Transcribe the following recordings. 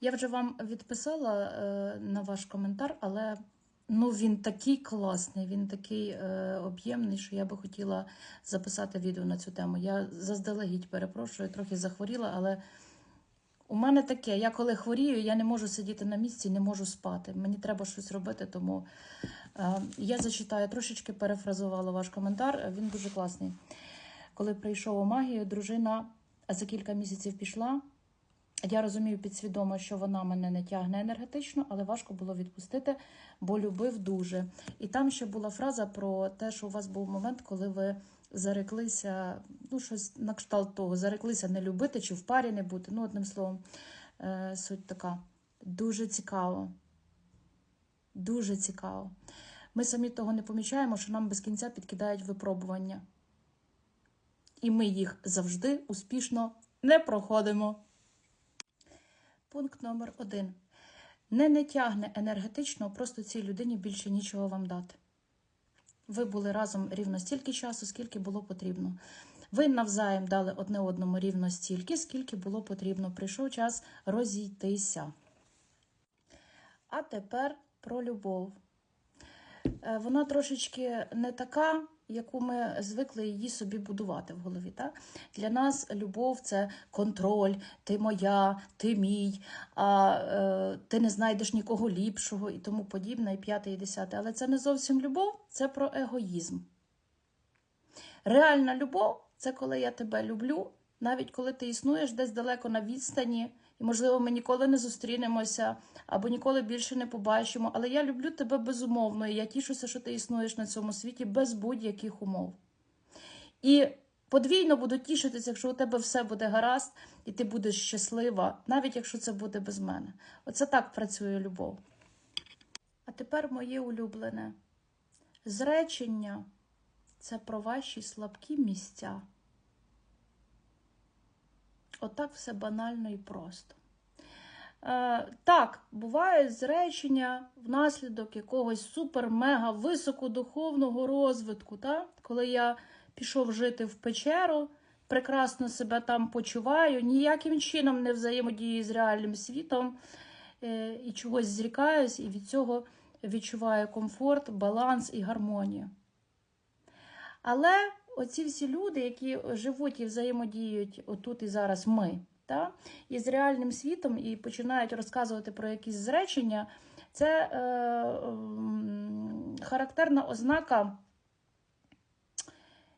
Я вже вам відписала е, на ваш коментар, але ну, він такий класний, він такий е, об'ємний, що я би хотіла записати відео на цю тему. Я заздалегідь перепрошую, трохи захворіла, але у мене таке: я коли хворію, я не можу сидіти на місці, не можу спати. Мені треба щось робити, тому е, я зачитаю, трошечки перефразувала ваш коментар. Він дуже класний. Коли прийшов у магію, дружина за кілька місяців пішла. Я розумію підсвідомо, що вона мене не тягне енергетично, але важко було відпустити, бо любив дуже. І там ще була фраза про те, що у вас був момент, коли ви зареклися, ну, щось на кшталт того, зареклися не любити чи в парі не бути. Ну, одним словом, е, суть така. Дуже цікаво. Дуже цікаво. Ми самі того не помічаємо, що нам без кінця підкидають випробування. І ми їх завжди успішно не проходимо. Пункт номер один. Не не тягне енергетично, просто цій людині більше нічого вам дати. Ви були разом рівно стільки часу, скільки було потрібно. Ви навзаєм дали одне одному рівно стільки, скільки було потрібно. Прийшов час розійтися. А тепер про любов. Е, Вона трошечки не така, яку ми звикли її собі будувати в голові. Так? Для нас любов це контроль, ти моя, ти мій, а е, ти не знайдеш нікого ліпшого і тому подібне, і п'яте, і десяте. Але це не зовсім любов, це про егоїзм. Реальна любов це коли я тебе люблю, навіть коли ти існуєш десь далеко на відстані, і, можливо, ми ніколи не зустрінемося або ніколи більше не побачимо. Але я люблю тебе безумовно, і я тішуся, що ти існуєш на цьому світі без будь-яких умов. І подвійно буду тішитися, якщо у тебе все буде гаразд, і ти будеш щаслива, навіть якщо це буде без мене. Оце так працює любов. А тепер моє улюблене. Зречення це про ваші слабкі місця. Отак все банально і просто. Е, так, бувають зречення внаслідок якогось супер-мега високодуховного розвитку. Та? Коли я пішов жити в печеру, прекрасно себе там почуваю, ніяким чином не взаємодію з реальним світом е, і чогось зрікаюсь, і від цього відчуваю комфорт, баланс і гармонію. Але оці всі люди, які живуть і взаємодіють отут і зараз ми, та, і з реальним світом, і починають розказувати про якісь зречення, це е, м, характерна ознака,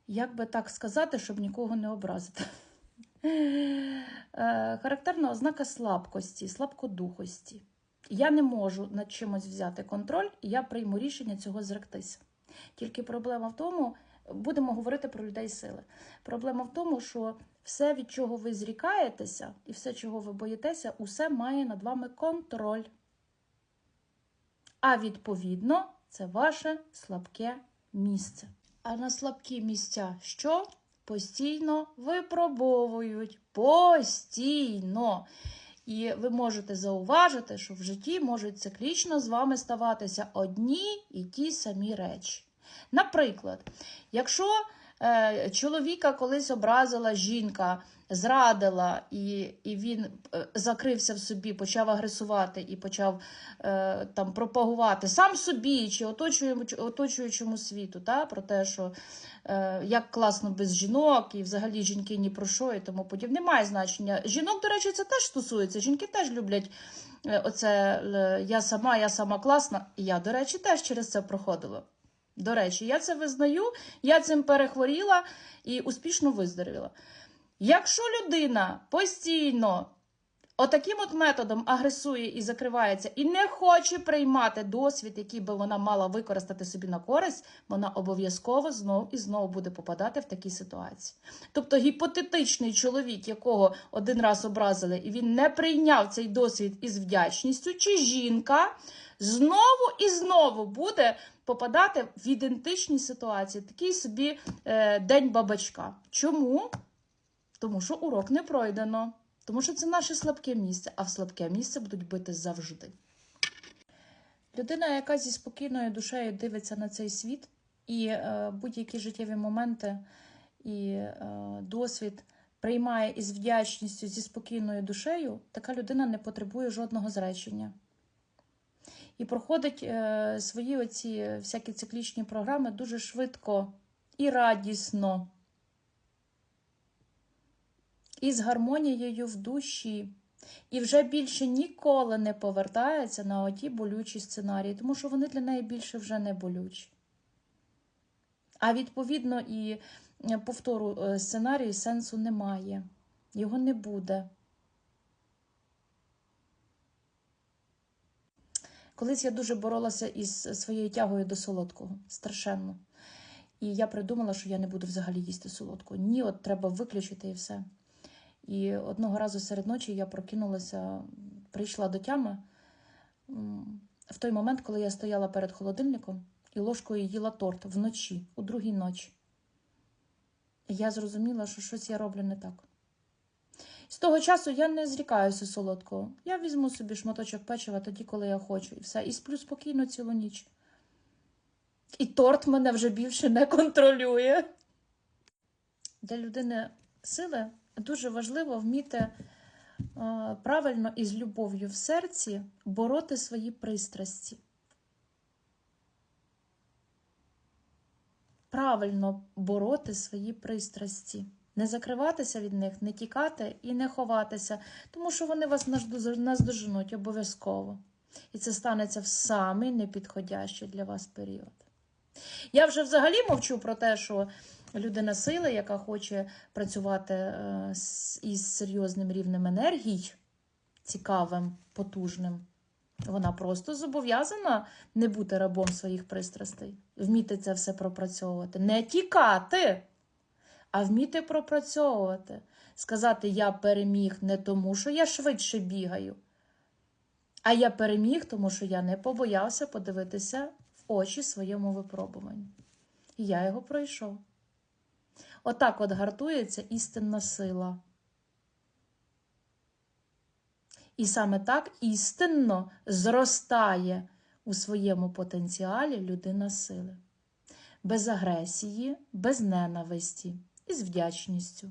як би так сказати, щоб нікого не образити. Е, характерна ознака слабкості, слабкодухості. Я не можу над чимось взяти контроль, і я прийму рішення цього зректися. Тільки проблема в тому, будемо говорити про людей сили. Проблема в тому, що все, від чого ви зрікаєтеся, і все, чого ви боїтеся, усе має над вами контроль. А відповідно, це ваше слабке місце. А на слабкі місця що? Постійно випробовують. Постійно. І ви можете зауважити, що в житті можуть циклічно з вами ставатися одні і ті самі речі. Наприклад, якщо е, чоловіка колись образила жінка, зрадила, і, і він е, закрився в собі, почав агресувати і почав е, там пропагувати сам собі чи оточуючому, світу, та, про те, що е, як класно без жінок, і взагалі жінки ні про що і тому подібне. Немає значення. Жінок, до речі, це теж стосується. Жінки теж люблять е, оце е, я сама, я сама класна. І я, до речі, теж через це проходила. До речі, я це визнаю, я цим перехворіла і успішно виздоровіла. Якщо людина постійно отаким от методом агресує і закривається, і не хоче приймати досвід, який би вона мала використати собі на користь, вона обов'язково знов і знову буде попадати в такі ситуації. Тобто гіпотетичний чоловік, якого один раз образили, і він не прийняв цей досвід із вдячністю, чи жінка знову і знову буде попадати в ідентичні ситуації. Такий собі е, день бабачка. Чому? Тому що урок не пройдено. Тому що це наше слабке місце, а в слабке місце будуть бити завжди. Людина, яка зі спокійною душею дивиться на цей світ, і е, будь-які життєві моменти і е, досвід приймає із вдячністю, зі спокійною душею, така людина не потребує жодного зречення. І проходить е, свої оці всякі циклічні програми дуже швидко і радісно, і з гармонією в душі. І вже більше ніколи не повертається на оті болючі сценарії, тому що вони для неї більше вже не болючі. А відповідно, і е, повтору е, сценарію сенсу немає. Його не буде. Колись я дуже боролася із своєю тягою до солодкого, страшенно. І я придумала, що я не буду взагалі їсти солодкого. Ні, от треба виключити і все. І одного разу серед ночі я прокинулася, прийшла до тями в той момент, коли я стояла перед холодильником і ложкою їла торт вночі, у другій ночі. Я зрозуміла, що щось я роблю не так. З того часу я не зрікаюся солодкого. Я візьму собі шматочок печива тоді, коли я хочу, і все. І сплю спокійно цілу ніч. І торт мене вже більше не контролює. Для людини сили дуже важливо вміти е, правильно і з любов'ю в серці бороти свої пристрасті. Правильно бороти свої пристрасті. Не закриватися від них, не тікати і не ховатися, тому що вони вас наздоженуть обов'язково. І це станеться в самий непідходящий для вас період. Я вже взагалі мовчу про те, що людина сили, яка хоче працювати е, із серйозним рівнем енергії, цікавим, потужним, вона просто зобов'язана не бути рабом своїх пристрастей, вміти це все пропрацьовувати, не тікати, а вміти пропрацьовувати. Сказати, я переміг не тому, що я швидше бігаю, а я переміг, тому що я не побоявся подивитися в очі своєму випробуванню. І я його пройшов. Отак от гартується істинна сила. І саме так істинно зростає у своєму потенціалі людина сили. Без агресії, без ненависті і з вдячністю.